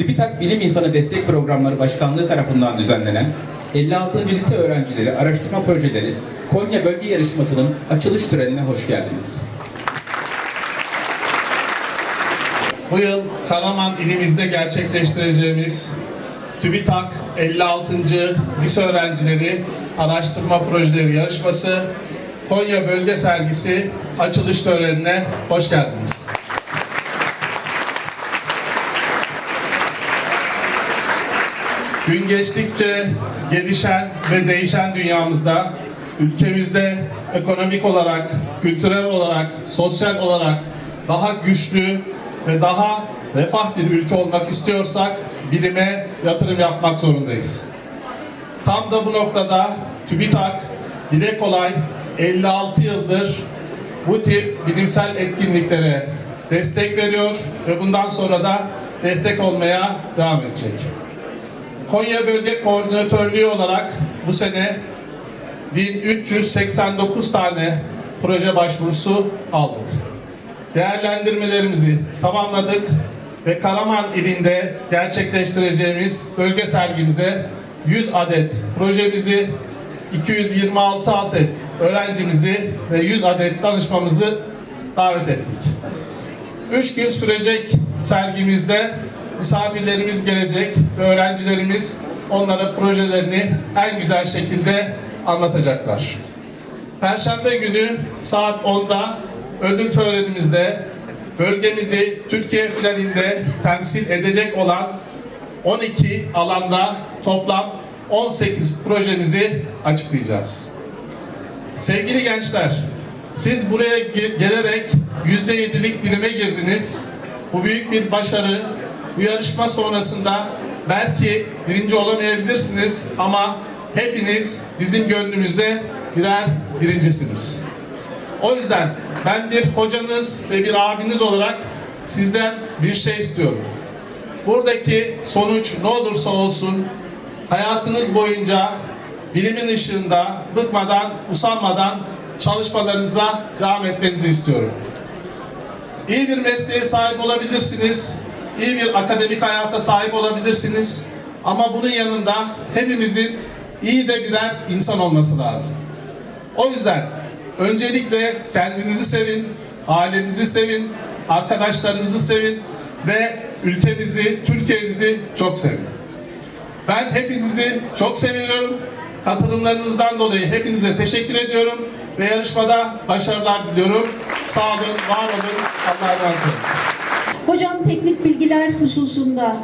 TÜBİTAK Bilim İnsanı Destek Programları Başkanlığı tarafından düzenlenen 56. Lise Öğrencileri Araştırma Projeleri Konya Bölge Yarışması'nın açılış törenine hoş geldiniz. Bu yıl Karaman ilimizde gerçekleştireceğimiz TÜBİTAK 56. Lise Öğrencileri Araştırma Projeleri Yarışması Konya Bölge Sergisi açılış törenine hoş geldiniz. Gün geçtikçe gelişen ve değişen dünyamızda ülkemizde ekonomik olarak, kültürel olarak, sosyal olarak daha güçlü ve daha refah bir ülke olmak istiyorsak bilime yatırım yapmak zorundayız. Tam da bu noktada TÜBİTAK dile kolay 56 yıldır bu tip bilimsel etkinliklere destek veriyor ve bundan sonra da destek olmaya devam edecek. Konya Bölge Koordinatörlüğü olarak bu sene 1389 tane proje başvurusu aldık. Değerlendirmelerimizi tamamladık ve Karaman ilinde gerçekleştireceğimiz bölge sergimize 100 adet projemizi, 226 adet öğrencimizi ve 100 adet danışmamızı davet ettik. Üç gün sürecek sergimizde misafirlerimiz gelecek öğrencilerimiz onlara projelerini en güzel şekilde anlatacaklar. Perşembe günü saat 10'da ödül törenimizde bölgemizi Türkiye finalinde temsil edecek olan 12 alanda toplam 18 projemizi açıklayacağız. Sevgili gençler, siz buraya ge- gelerek yüzde yedilik dilime girdiniz. Bu büyük bir başarı. Bu yarışma sonrasında belki birinci olamayabilirsiniz ama hepiniz bizim gönlümüzde birer birincisiniz. O yüzden ben bir hocanız ve bir abiniz olarak sizden bir şey istiyorum. Buradaki sonuç ne olursa olsun hayatınız boyunca bilimin ışığında bıkmadan, usanmadan çalışmalarınıza devam etmenizi istiyorum. İyi bir mesleğe sahip olabilirsiniz, iyi bir akademik hayata sahip olabilirsiniz ama bunun yanında hepimizin iyi de birer insan olması lazım. O yüzden öncelikle kendinizi sevin, ailenizi sevin, arkadaşlarınızı sevin ve ülkemizi, Türkiye'mizi çok sevin. Ben hepinizi çok seviyorum. Katılımlarınızdan dolayı hepinize teşekkür ediyorum ve yarışmada başarılar diliyorum. Sağ olun, var olun. Allah'a emanet olun. Hocam teknik bilgiler hususunda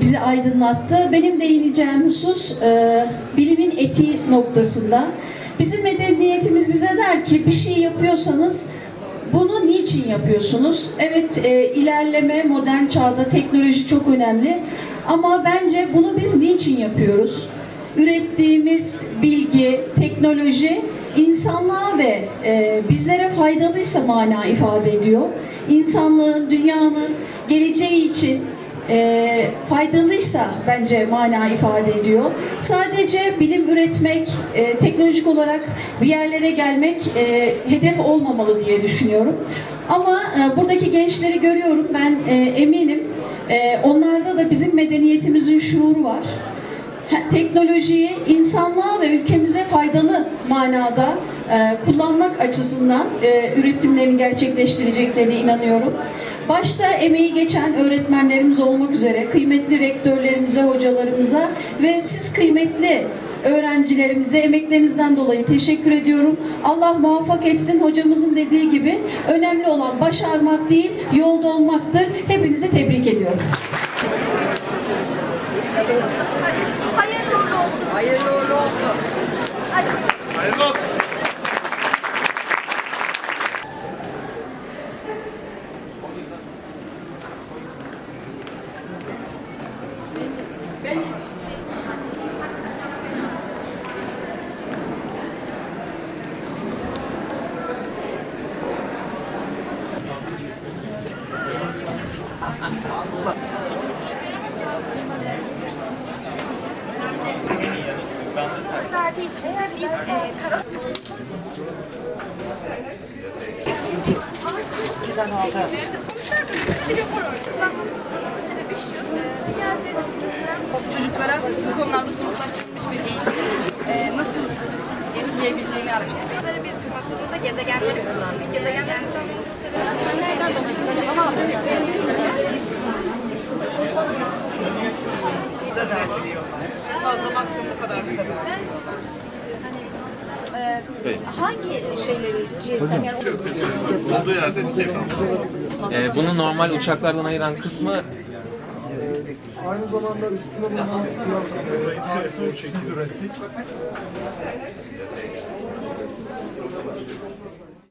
bizi aydınlattı. Benim değineceğim husus e, bilimin etiği noktasında. Bizim medeniyetimiz bize der ki bir şey yapıyorsanız bunu niçin yapıyorsunuz? Evet e, ilerleme modern çağda teknoloji çok önemli ama bence bunu biz niçin yapıyoruz? Ürettiğimiz bilgi, teknoloji insanlığa ve e, bizlere faydalıysa mana ifade ediyor. İnsanlığın, dünyanın geleceği için e, faydalıysa bence mana ifade ediyor. Sadece bilim üretmek, e, teknolojik olarak bir yerlere gelmek e, hedef olmamalı diye düşünüyorum. Ama e, buradaki gençleri görüyorum ben e, eminim e, onlarda da bizim medeniyetimizin şuuru var teknolojiyi insanlığa ve ülkemize faydalı manada e, kullanmak açısından e, üretimlerini gerçekleştireceklerine inanıyorum. Başta emeği geçen öğretmenlerimiz olmak üzere kıymetli rektörlerimize, hocalarımıza ve siz kıymetli öğrencilerimize emeklerinizden dolayı teşekkür ediyorum. Allah muvaffak etsin hocamızın dediği gibi önemli olan başarmak değil yolda olmaktır. Hepinizi tebrik ediyorum. Hayırlı uğurlu olsun. Hayırlı uğurlu olsun. Hadi. Hayırlı olsun. verdiği için biz e, kara... Sonuçlar da bir rapor var. Şu e, dünyasıyla tüketilen çocuklara bu konularda somutlaştırılmış bir eğitimin e, nasıl etkileyebileceğini araştırdık. Bunları biz masamızda gezegenleri kullandık. Gezegenleri kullanmamızın Bize ders veriyor. Fazla maksimum kadar bir kadar. Hangi şeyleri GSM yani Ee, bunu normal uçaklardan ayıran kısmı Aynı zamanda üstüne bulunan siyah e, kartı ürettik.